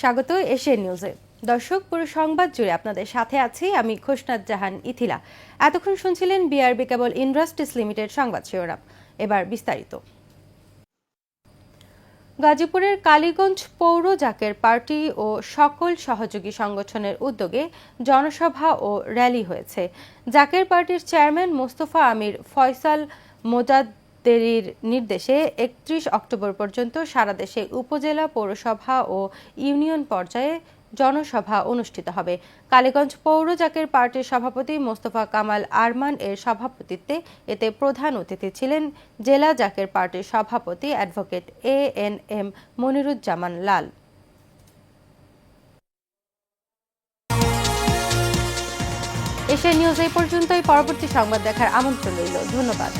স্বাগত এশিয়া নিউজে। দর্শক, পুরো সংবাদ জুড়ে আপনাদের সাথে আছি আমি খোশনাথ জাহান ইথিলা। এতক্ষণ শুনছিলেন বিআরবি কেবল ইন্ডাস্ট্রিজ লিমিটেড সংবাদ শিরোনাম। এবার বিস্তারিত। গাজীপুরের কালীগঞ্জ পৌর জাকের পার্টি ও সকল সহযোগী সংগঠনের উদ্যোগে জনসভা ও র্যালি হয়েছে। জাকের পার্টির চেয়ারম্যান মোস্তফা আমির ফয়সাল মোজাদ্দেরির নির্দেশে একত্রিশ অক্টোবর পর্যন্ত সারা দেশে উপজেলা, পৌরসভা ও ইউনিয়ন পর্যায়ে জনসভা অনুষ্ঠিত হবে। কালীগঞ্জ পৌর জাকের পার্টির সভাপতি মোস্তফা কামাল আরমান এর সভাপতিত্বে এতে প্রধান অতিথি ছিলেন জেলা জাকের পার্টির সভাপতি advocate A N M Moniruzzaman Lal. Asia news এই পর্যন্তই। পরবর্তী সংবাদ দেখার আমন্ত্রণ রইল। ধন্যবাদ।